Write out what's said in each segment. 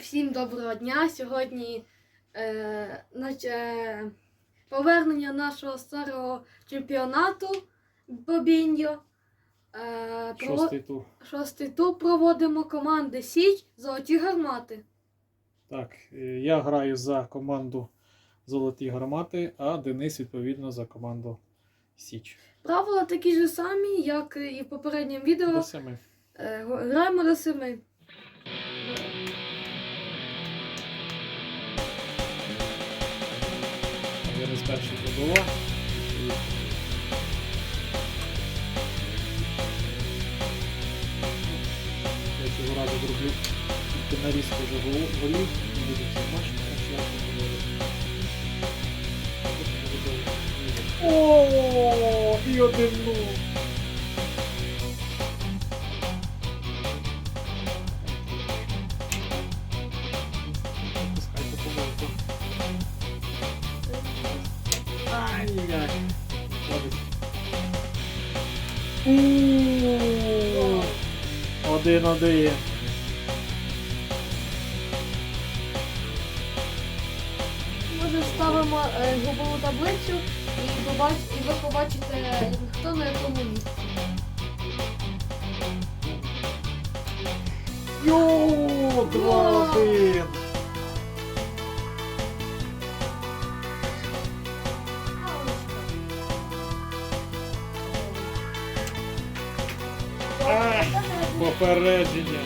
Всім доброго дня. Сьогодні е, нач- е, повернення нашого старого чемпіонату Бобіньо. Е, Шостий тур. шостий тур проводимо команди Січ Золоті гармати. Так, е, я граю за команду Золоті гармати, а Денис, відповідно, за команду Січ. Правила такі ж самі, як і в попередньому відео. До семи. Е, граємо до семи. Перший пробував. Я цього разу зроблю нарізку вже гол- голів. Не буду що я трансляцію говорити. О, і один нуль. Ай-яй. Ууу. Один один. Може ставимо е, групову таблицю і, побач, і ви побачите, хто на якому місці. Йоу, два Попередження.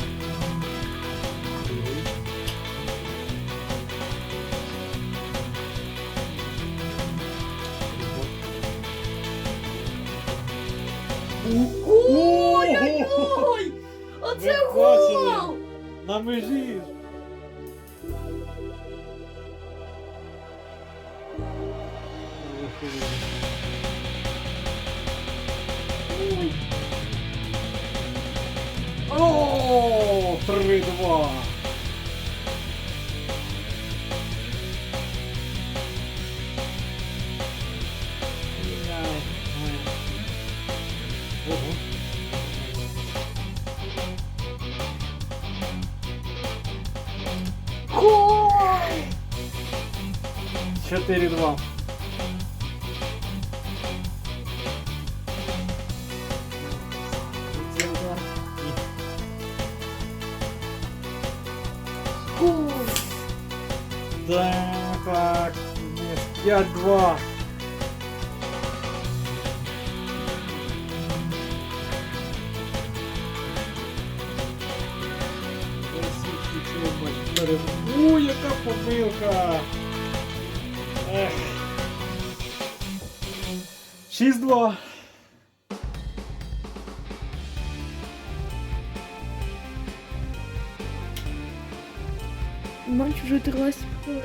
Ой-ой-ой! Оце гол! На межі. Ой. 3-2. Ого. Гол! 4-2. Гол! Так, так. Нет, 5-2. У, яка помилка. Ех. 6-2. Вже 13 хвилин.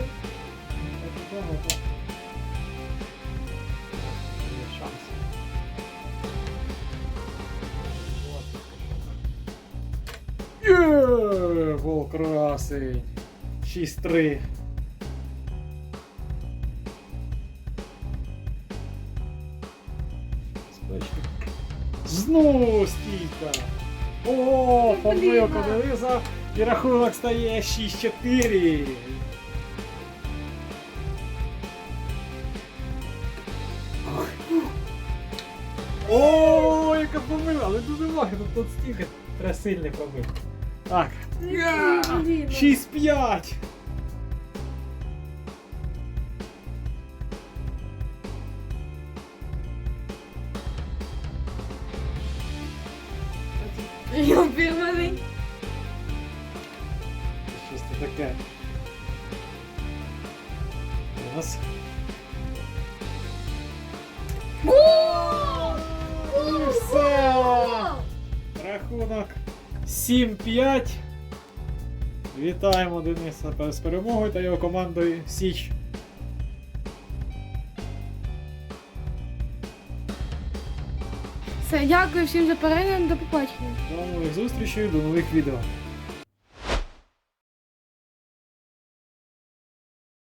Є гол красень. 6-3. Знову стійка. О, помилка Дениза. І рахунок стає 6-4. О, яка помила, але дуже лагідно, тут стільки треба сильний помил. Так. Я! 6-5. Я таке. Раз. І все! Рахунок 7-5. Вітаємо Дениса з перемогою та його командою Січ. Все, дякую всім за перегляд, до побачення. До нових зустрічей, до нових відео.